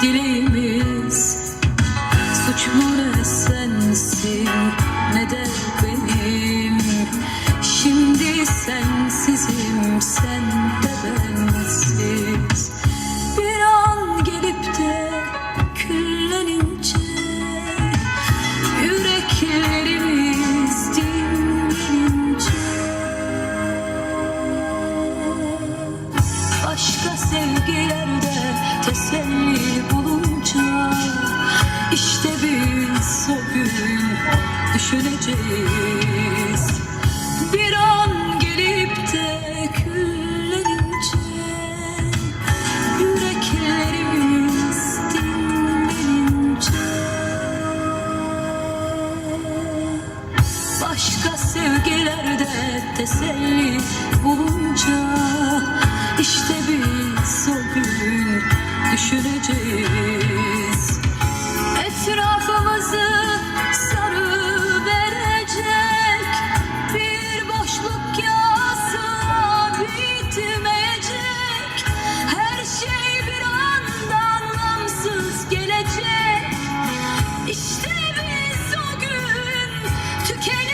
dileğimiz. Suçlu ne sensin? Ne de benim? Şimdi sensizim sen de bensiz. Bir an gelip de küllenince Yüreklerimiz dinlenince. Başka sevgilerde teselli düşüneceğiz. Bir an gelip de küllenince Yüreklerimiz dinlenince. Başka sevgilerde teselli bulunca işte biz o gün düşüneceğiz to kill